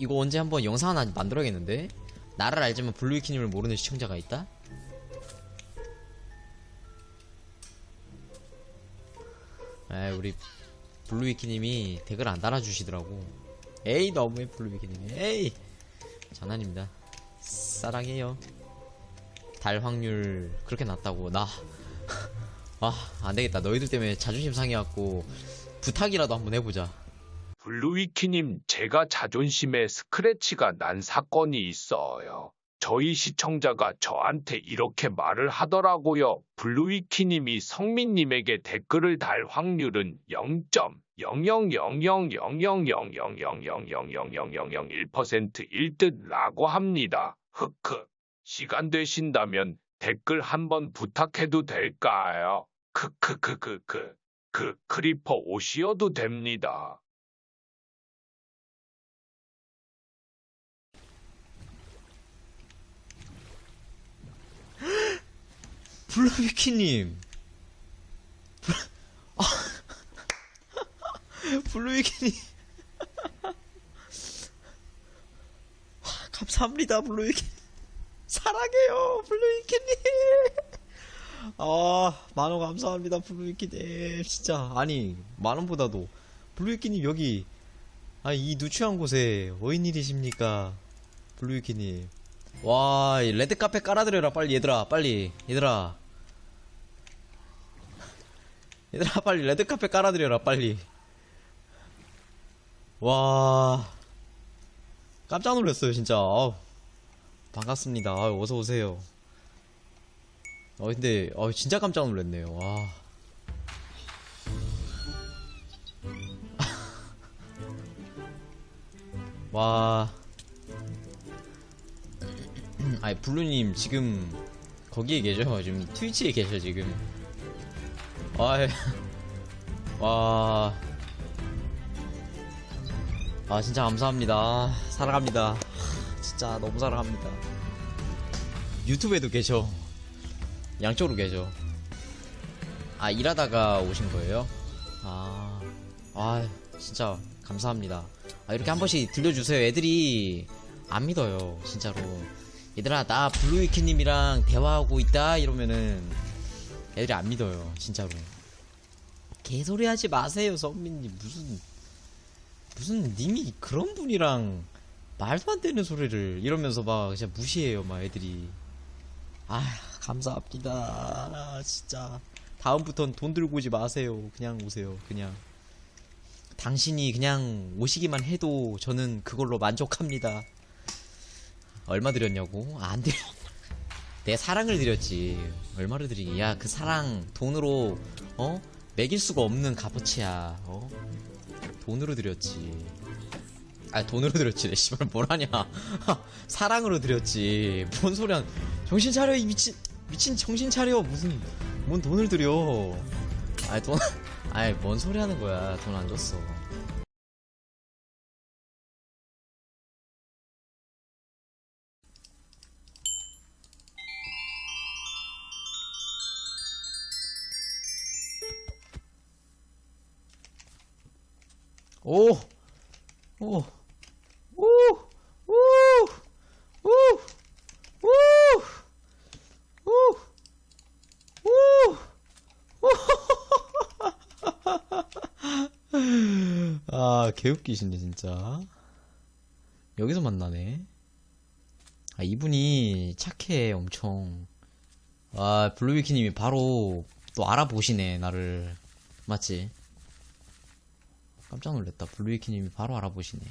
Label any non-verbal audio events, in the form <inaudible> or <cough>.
이거 언제 한번 영상 하나 만들어야겠는데? 나를 알지만 블루위키님을 모르는 시청자가 있다? 에 우리 블루위키님이 댓글 안 달아주시더라고 에이 너무해 블루위키님이 에이 장난입니다 사랑해요 달 확률 그렇게 낮다고 나 <laughs> 아, 안되겠다. 너희들 때문에 자존심 상해갖고, 부탁이라도 한번 해보자. 블루위키님, 제가 자존심에 스크래치가 난 사건이 있어요. 저희 시청자가 저한테 이렇게 말을 하더라고요. 블루위키님이 성민님에게 댓글을 달 확률은 0.00000000000000001%일 듯라고 합니다. 흑흑. 시간 되신다면 댓글 한번 부탁해도 될까요? 크크크크크. 그 크리퍼 오시어도 됩니다. 블루위키님! 블- <laughs> 아. 블루위키님! <laughs> 와, 감사합니다, 블루위키. 사랑해요, 블루위키님! 아, 만원 감사합니다, 블루위키님. 진짜, 아니, 만원보다도, 블루위키님 여기, 아, 이 누추한 곳에, 어인 일이십니까? 블루위키님. 와, 이 레드 카페 깔아드려라, 빨리, 얘들아, 빨리. 얘들아. 얘들아, 빨리, 레드 카페 깔아드려라, 빨리. 와. 깜짝 놀랐어요, 진짜. 아우, 반갑습니다. 아유, 어서오세요. 어, 근데, 어, 진짜 깜짝 놀랐네요. 와. <laughs> 와. 아니 블루님 지금 거기에 계셔? 지금 트위치에 계셔 지금. 아이 <laughs> 와. 아 진짜 감사합니다. 사랑합니다. <sighs> 진짜 너무 사랑합니다. 유튜브에도 계셔. 양쪽으로 계셔. 아 일하다가 오신 거예요? 아, 아 진짜 감사합니다. 아 이렇게 한 번씩 들려주세요. 애들이 안 믿어요 진짜로 얘들아 나 블루위키님이랑 대화하고 있다 이러면은 애들이 안 믿어요 진짜로. 개소리 하지 마세요 선민님. 무슨 무슨 님이 그런 분이랑 말도 안 되는 소리를 이러면서 막 진짜 무시해요 막 애들이. 아 감사합니다. 아, 진짜. 다음부턴 돈 들고 오지 마세요. 그냥 오세요 그냥. 당신이 그냥 오시기만 해도 저는 그걸로 만족합니다 얼마 드렸냐고? 아, 안 드려. 내 사랑을 드렸지. 얼마를 드리기? 야, 그 사랑 돈으로 어? 매길 수가 없는 값어치야. 어? 돈으로 드렸지. 아, 돈으로 드렸지. 씨발 뭘 하냐? <laughs> 사랑으로 드렸지. 뭔 소리야? 정신 차려 이 미친 미친 정신 차려. 무슨 뭔 돈을 드려? 아이 돈. 아이 뭔 소리 하는 거야? 돈 안 줬어. 오! 오! 오! 오! 오! 오! 오! 오! <laughs> 아, 개웃기시네, 진짜. 여기서 만나네. 아, 이분이 착해, 엄청. 아, 블루위키님이 바로 또 알아보시네, 나를. 맞지? 깜짝 놀랐다. 블루위키님이 바로 알아보시네.